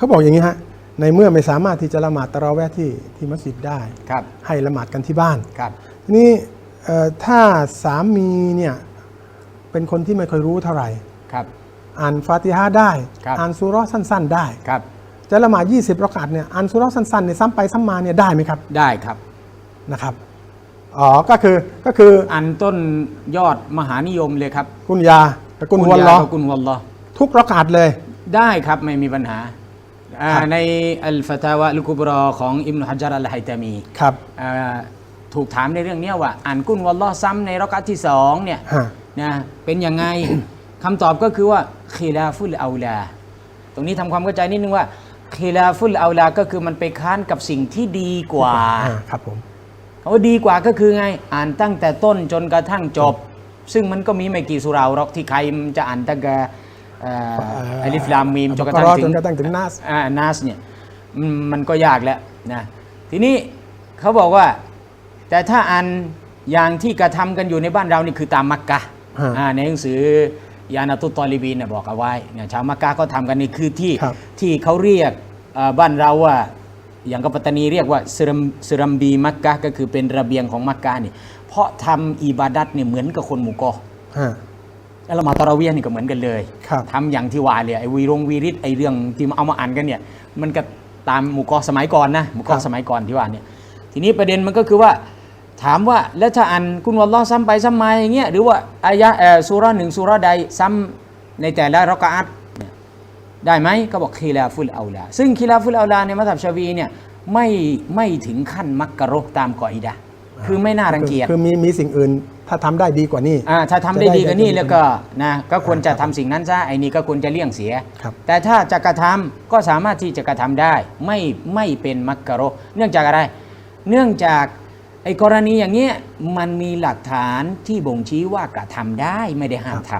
เขาบอกอย่างนี้ฮะในเมื่อไม่สามารถที่จะละหมาดตะเราะแวะที่ที่มัสยิดได้ ครับให้ละหมาดกันที่บ้านครับทีนี้เอ่อถ้าสามีเนี่ยเป็นคนที่ไม่ค่อยรู้เท่าไหร่ ครับ อ่านฟาติฮะห์ได้ ครับ อ่านสุเราะห์สั้น ๆ ได้ ครับ จะละหมาด 20รอกาตเนี่ยอ่านสุเราะห์สั้นๆเนี่ยซ้ำไปซ้ำมาเนี่ยได้ไหมครับได้ครับ นะครับอ๋อก็คือก็คืออันต้นยอดมหานิยมเลยครับกุนยาตะกุนวัลลอฮ์กุญกุนวัลลอฮ์ทุกรอกาตเลย ได้ครับไม่มีปัญหา อ่าครับในอัลฟาตาวะลุกุบรอของอิมนุฮัจญาร์อัลไฮตามีครับอ่าถูกถามในเรื่องเนี้ยว่าอ่านกุนวัลลอฮ์ซ้ำในรักอัตที่สองเนี่ยฮะนะเป็นยังไงคำตอบก็คือว่าคีลาฟุลเอาลา ตรงนี้ทำความเข้าใจนิดนึงว่าคีลาฟุลเอาลา ก็คือมันไปค้านกับสิ่งที่ดีกว่าอ่าครับผมเขาว่าดีกว่าก็คือไง อ่านตั้งแต่ต้นจนกระทั่งจบ ซึ่งมันก็มีไม่กี่สุราวหรอกที่ใครมันจะอ่านตั้งแต่เอ่ออัลิฟลามมีมจนกระทั่งอัลถึจงนกระทั่งถึงนัสอ่านัสเนี่ยอืมมันก็ยากแล้วนะทีนี้เขาบอกว่า แต่ถ้าอ่านอย่างที่กระทำกันอยู่ในบ้านเรานี่คือตามมักกะฮะอ่าในหนังสือยานาตุตตอลิบีนเนี่ยบอกเอาไว้เนี่ยชาวมักกะก็ทำกันนี่คือที่ครับที่เขาเรียกอ่าบ้านเราว่าอย่างกับปัตตานีเรียกว่าซึรัมซึรัมบีมักกะก็คือเป็นระเบียงของมักกะนี่เพราะทำอิบาดัตเนี่ยเหมือนกับคนหมู่เกอฮะ แล้วละหมาดตะเราะเวียห์นี่ก็เหมือนกันเลยครับทำอย่างที่ว่าเลยไอ้วีรงวีริตไอ้เรื่องที่เอามาอ่านกันเนี่ย มันก็ตามหมู่เกอสมัยก่อนนะหมู่เกอสมัยก่อนที่ว่าเนี่ย ทีนี้ประเด็นมันก็คือว่า ถามว่าแล้วถ้าอ่านกุนวัลลอฮ์ซ้ำไปซ้ำมาอย่างเงี้ยหรือว่าอายะเอ่อซูเราะห์หนึ่งซูเราะห์ใดซ้ำในแต่ละรักอะอัตเนี่ยได้ไหมก็บอกคีลาฟุลเอาลาซึ่งคีลาฟุลเอาลาในมัธยบชาวีเนี่ยไม่ไม่ถึงขั้นมักกะโรตามกออิดะห์คือไม่น่ารังเกียจคือมีมีสิ่งอื่น ถ้าทำได้ดีกว่านี้อ่าถ้าทำได้ดีกว่านี้จะได้แล้วก็นะก็ควรจะทำสิ่งนั้นซะไอ้นี่ก็ควรจะเลี่ยงเสียครับแต่ถ้าจะกระทำก็สามารถที่จะกระทำได้ไม่ไม่เป็นมักกะโรเนื่องจากอะไร เนื่องจากไอ้กรณีอย่างเงี้ยมันมีหลักฐานที่บ่งชี้ว่ากระทำได้ไม่ได้ห้ามท